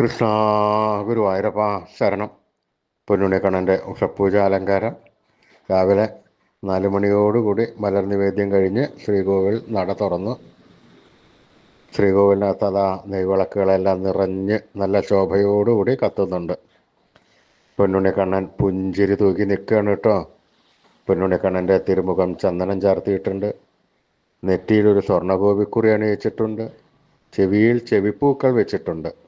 കൃഷ്ണ ഗുരുവായൂരപ്പ ശരണം. പൊന്നുണ്ണിക്കണ്ണന്റെ ഉഷപ്പൂജ അലങ്കാരം. രാവിലെ നാല് മണിയോടുകൂടി മലർ നിവേദ്യം കഴിഞ്ഞ് ശ്രീകോവിൽ നട തുറന്നു. ശ്രീകോവിലിനകത്ത് അതാ നെയ്വിളക്കുകളെല്ലാം നിറഞ്ഞ് നല്ല ശോഭയോടുകൂടി കത്തുന്നുണ്ട്. പൊന്നുണ്ണിക്കണ്ണൻ പുഞ്ചിരി തൂക്കി നിൽക്കുകയാണ് കേട്ടോ. പൊന്നുണ്ണിക്കണ്ണന്റെ തിരുമുഖം ചന്ദനം ചാർത്തിയിട്ടുണ്ട്. നെറ്റിയിലൊരു സ്വർണഗോപിക്കുറി അണിയിച്ചിട്ടുണ്ട്. ചെവിയിൽ ചെവിപ്പൂക്കൾ വെച്ചിട്ടുണ്ട്.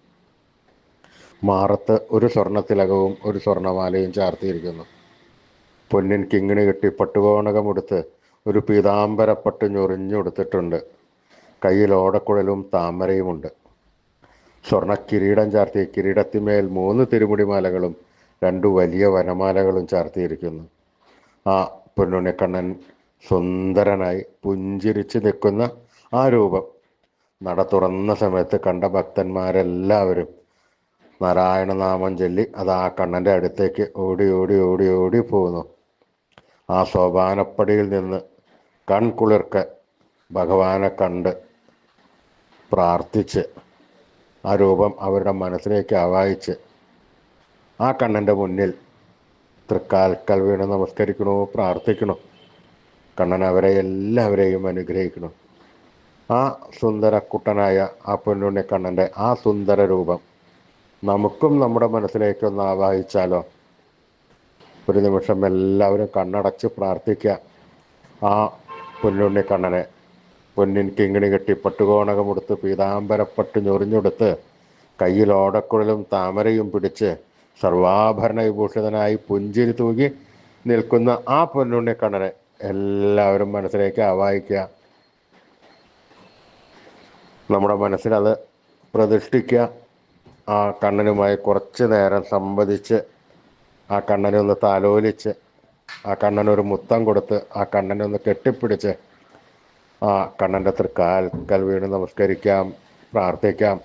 മാറത്ത് ഒരു സ്വർണത്തിലകവും ഒരു സ്വർണമാലയും ചാർത്തിയിരിക്കുന്നു. പൊന്നിൻ കിങ്ങിണി കെട്ടി പട്ടുകോണകമെടുത്ത് ഒരു പീതാംബരപ്പട്ട് ഞൊറിഞ്ഞുകൊടുത്തിട്ടുണ്ട് കയ്യിൽ ഓടക്കുഴലും താമരയുമുണ്ട്. സ്വർണ കിരീടം ചാർത്തിയ കിരീടത്തിന്മേൽ മൂന്ന് തിരുമുടിമാലകളും രണ്ട് വലിയ വനമാലകളും ചാർത്തിയിരിക്കുന്നു. ആ പൊന്നുണിക്കണ്ണൻ സുന്ദരനായി പുഞ്ചിരിച്ച് നിൽക്കുന്ന ആ രൂപം. നട തുറന്ന സമയത്ത് കണ്ട ഭക്തന്മാരെല്ലാവരും നാരായണനാമം ചൊല്ലി അത് ആ കണ്ണന്റെ അടുത്തേക്ക് ഓടി ഓടി ഓടി ഓടി പോകുന്നു. ആ സോപാനപ്പടിയിൽ നിന്ന് കൺകുളിർക്ക് ഭഗവാനെ കണ്ട് പ്രാർത്ഥിച്ച് ആ രൂപം അവരുടെ മനസ്സിലേക്ക് ആവാഹിച്ച് ആ കണ്ണന്റെ മുന്നിൽ തൃക്കാൽക്കൽ വീണ് നമസ്കരിക്കണോ പ്രാർത്ഥിക്കണോ. കണ്ണൻ അവരെ എല്ലാവരെയും അനുഗ്രഹിക്കണം. ആ സുന്ദരക്കുട്ടനായ ആ പൊന്നുണ്ണി കണ്ണന്റെ ആ സുന്ദര രൂപം നമുക്കും നമ്മുടെ മനസ്സിലേക്കൊന്ന് ആവാഹിച്ചാലോ? ഒരു നിമിഷം എല്ലാവരും കണ്ണടച്ച് പ്രാർത്ഥിക്കുക. ആ പൊന്നുണ്ണി കണ്ണനെ പൊന്നിൻ കിങ്ങിണി കെട്ടി പട്ടുകോണകമെടുത്ത് പീതാംബരപ്പട്ട് ഞൊറിഞ്ഞെടുത്ത് കയ്യിൽ ഓടക്കുഴലും താമരയും പിടിച്ച് സർവാഭരണ വിഭൂഷിതനായി പുഞ്ചിരി തൂകി നിൽക്കുന്ന ആ പൊന്നുണ്ണി കണ്ണനെ എല്ലാവരും മനസ്സിലേക്ക് ആവാഹിക്കുക. നമ്മുടെ മനസ്സിലത് പ്രതിഷ്ഠിക്കുക. ആ കണ്ണനുമായി കുറച്ച് നേരം സംവദിച്ച് ആ കണ്ണനെ ഒന്ന് താലോലിച്ച് ആ കണ്ണനൊരു മുത്തം കൊടുത്ത് ആ കണ്ണനെ ഒന്ന് കെട്ടിപ്പിടിച്ച് ആ കണ്ണന്റെ തൃക്കാൽക്കൽ വീണ് നമസ്കരിക്കാം പ്രാർത്ഥിക്കാം.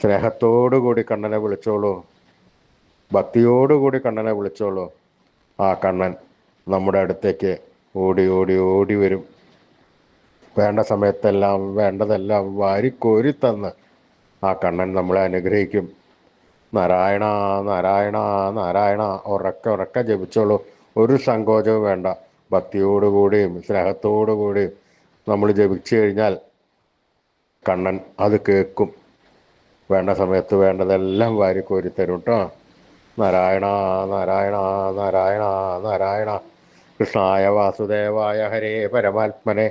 സ്നേഹത്തോടുകൂടി കണ്ണനെ വിളിച്ചോളൂ. ഭക്തിയോടുകൂടി കണ്ണനെ വിളിച്ചോളൂ. ആ കണ്ണൻ നമ്മുടെ അടുത്തേക്ക് ഓടി ഓടി ഓടി വരും. വേണ്ട സമയത്തെല്ലാം വേണ്ടതെല്ലാം വാരിക്കോരി തന്ന് ആ കണ്ണൻ നമ്മളെ അനുഗ്രഹിക്കും. നാരായണ നാരായണ നാരായണ ഉറക്കെ ഉറക്കെ ജപിച്ചോളൂ. ഒരു സങ്കോചവും വേണ്ട. ഭക്തിയോടുകൂടിയും സ്നേഹത്തോടുകൂടിയും നമ്മൾ ജപിച്ചു കഴിഞ്ഞാൽ കണ്ണൻ അത് കേൾക്കും. വേണ്ട സമയത്ത് വേണ്ടതെല്ലാം വാരിക്കോരി തരും കേട്ടോ നാരായണ നാരായണ നാരായണ നാരായണ. കൃഷ്ണായ വാസുദേവായ ഹരേ പരമാത്മനെ.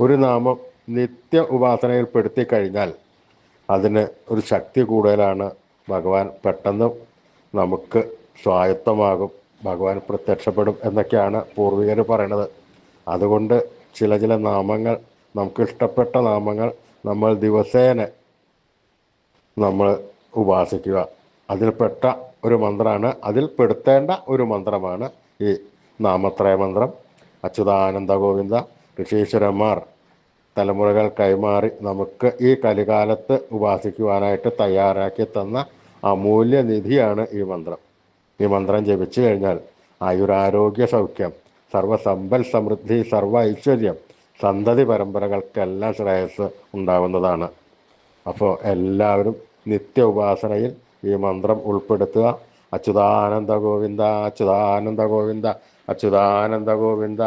ഒരു നാമം നിത്യ ഉപാസനയിൽപ്പെടുത്തി കഴിഞ്ഞാൽ അതിന് ഒരു ശക്തി കൂടുതലാണ് ഭഗവാൻ പെട്ടെന്ന് നമുക്ക് സ്വായത്തമാകും ഭഗവാൻ പ്രത്യക്ഷപ്പെടും എന്നൊക്കെയാണ് പൂർവികർ പറയണത്. അതുകൊണ്ട് ചില ചില നാമങ്ങൾ നമുക്ക് ഇഷ്ടപ്പെട്ട നാമങ്ങൾ നമ്മൾ ദിവസേന നമ്മൾ ഉപാസിക്കുക. അതിൽപ്പെട്ട ഒരു മന്ത്രമാണ് അതിൽ പെടുത്തേണ്ട ഒരു മന്ത്രമാണ് ഈ നാമത്രയ മന്ത്രം. അച്യുതാനന്ദ ഗോവിന്ദ ഋഷീശ്വരന്മാർ തലമുറകൾ കൈമാറി നമുക്ക് ഈ കലികാലത്ത് ഉപാസിക്കുവാനായിട്ട് തയ്യാറാക്കി തന്ന അമൂല്യ നിധിയാണ് ഈ മന്ത്രം. ഈ മന്ത്രം ജപിച്ചു കഴിഞ്ഞാൽ ആയുരാരോഗ്യ സൗഖ്യം സർവസമ്പൽ സമൃദ്ധി സർവ ഐശ്വര്യം സന്തതി പരമ്പരകൾക്കെല്ലാം ശ്രേയസ് ഉണ്ടാവുന്നതാണ്. അപ്പോൾ എല്ലാവരും നിത്യ ഉപാസനയിൽ ഈ മന്ത്രം ഉൾപ്പെടുത്തുക. അച്യുതാനന്ദ ഗോവിന്ദ അച്യുതാനന്ദ ഗോവിന്ദ അച്യുതാനന്ദ ഗോവിന്ദ.